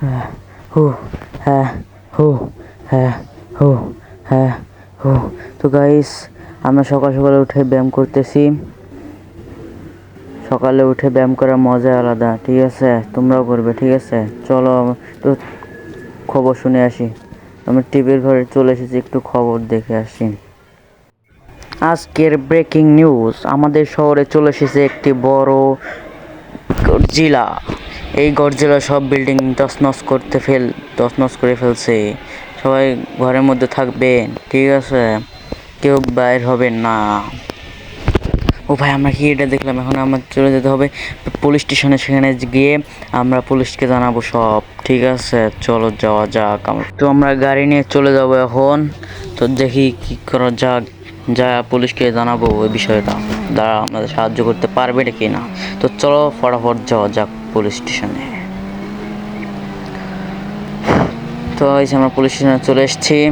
হ্যাঁ হু হ্যাঁ হু হ্যাঁ হু হ্যাঁ হু। তো গাইস আমরা সকাল সকালে উঠে ব্যায়াম করতেছি। সকালে উঠে ব্যায়াম করার মজা আলাদা, ঠিক আছে? তোমরাও করবে, ঠিক আছে? চলো, তো খবর শুনে আসি। আমি টিভির ঘরে চলে এসেছি, একটু খবর দেখে আসি। আজকের ব্রেকিং নিউজ আমাদের শহরে চলে এসেছে একটি বড় গরজিলা এই গরজিলা সব বিল্ডিং তছনছ করতে ফেল, তছনছ করে ফেলছে। সবাই ঘরের মধ্যে থাকবেন, ঠিক আছে? কেউ বাইর হবেন না। ও ভাই, আমরা কি এটা দেখলাম? এখন আমার চলে যেতে হবে পুলিশ স্টেশনে, সেখানে গিয়ে আমরা পুলিশকে জানাব সব, ঠিক আছে? চলো, যাওয়া যাক। তো আমরা গাড়ি নিয়ে চলে যাব এখন। তো দেখি কি করা যাক। যা পুলিশকে জানাব ওই বিষয়টা। তারা আমাদের সাহায্য করতে পারবে কি না? তো চলো, ফটাফট যাওয়া যাক। পুলিশ স্টেশনে। তো এই যে আমরা পুলিশ স্টেশনে চলে এসেছি।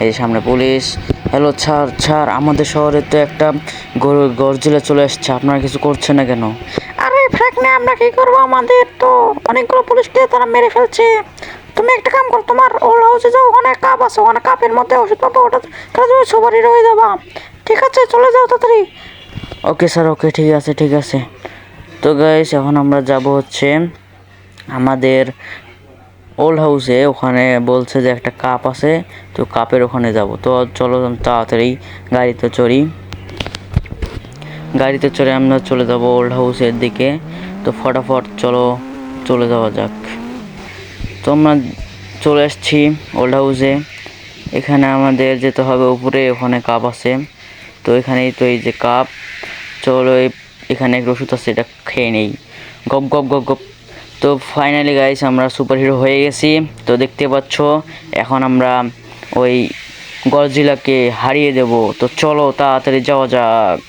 এই সামনে পুলিশ। হ্যালো স্যার স্যার আমাদের শহরে তো একটা গরু- গরজিলা চলে এসছে। আপনারা কিছু করছেন না কেন? আরে ফ্যাক না আমরা কি করব? আমাদের তো অনেকগুলো পুলিশকে তারা মেরে ফেলছে। তুমি একটা কাম করো তোমার ওল্ড হাউসে যাও ওখানে কাপ আছে ওখানে কাপের মধ্যে ওষুধ পাবো ওটা তাহলে তুমি সবারই রয়ে যাবা। ঠিক আছে চলে যাও তাড়াতাড়ি। ওকে স্যার ওকে ঠিক আছে ঠিক আছে। তো গাইস এখন আমরা যাব হচ্ছে আমাদের ওল্ড হাউসে ওখানে বলছে যে একটা কাপ আছে, তো কাপের ওখানে যাব। তো চলো তাড়াতাড়ি গাড়িতে চড়ি। গাড়িতে চড়ে আমরা চলে যাব ওল্ড হাউসের দিকে। তো ফটাফট চলো, চলে যাওয়া যাক। তো আমরা চলে এসেছি ওল্ড হাউসে এখানে আমাদের যেতে হবে উপরে, ওখানে কাপ আছে। তো এখানেই তো এই যে কাপ চলো এই- এখানে একটা ওষুধ আছে, এটা খেয়ে নেই। গপ গপ গপ গপ। তো ফাইনালি গাইস আমরা সুপার হিরো হয়ে গেছি। তো দেখতে পাচ্ছ, এখন আমরা ওই গরজিলাকে হারিয়ে দেব। তো চলো, তাড়াতাড়ি যাওয়া যাক।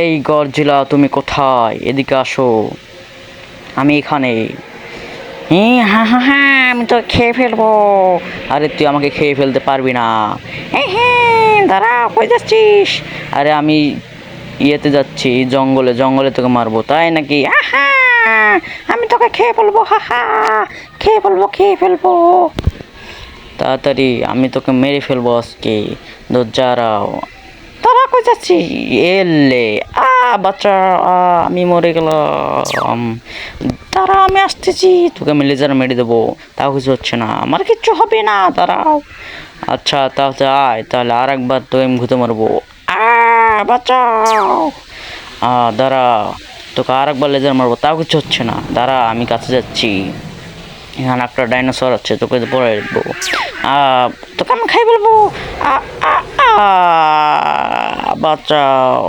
এই গরজিলা, তুমি কোথায়? এদিকে আসো। আমি এখানে। হ্যাঁ হ্যাঁ হ্যাঁ হ্যাঁ আমি তো খেয়ে ফেলব। আরে, তুই আমাকে খেয়ে ফেলতে পারবি না। হ্যাঁ হ্যাঁ দাঁড়া, কই যাচ্ছিস? আরে, আমি ইয়েতে যাচ্ছি, জঙ্গলে জঙ্গলে তোকে মারবো, তাই নাকি? আমি তোকে খেয়ে ফেলব, হা হা! খেয়ে ফেলব খেয়ে ফেলব। তাড়াতাড়ি, আমি তোকে মেরে ফেলব আজকে, দরজারাও। দাঁড়া কই যাচ্ছি এলে। আ, বাচ্চা আমি মরে গেলাম। তারা আমি আসতেছি, তোকে আমি লেজার মেরে দেবো। তাও কিছু হচ্ছে না, আমার কিচ্ছু হবে না, দাঁড়াও। আচ্ছা তাহলে আয়, তাহলে আর একবার তোকে আমি ঘুতে মারবো। বাঁচাও। আ দাঁড়া। তোকে আর একবার লেজার মারবো তাও কিছু হচ্ছে না। দাঁড়া আমি কাছে যাচ্ছি। এখানে একটা ডাইনোসর আছে তোকে পরে দেবো তোকে আমি খাই আ বাঁচাও।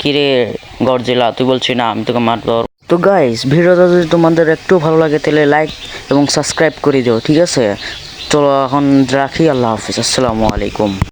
কিরে গরজিলা তুই বলছি না আমি তোকে মারবো। তো গাইস ভিডিওটা যদি তোমাদের একটু ভালো লাগে তাহলে লাইক এবং সাবস্ক্রাইব করে দিও ঠিক আছে? চলো এখন রাখি আল্লাহ হাফিজ। আসসালামু আলাইকুম।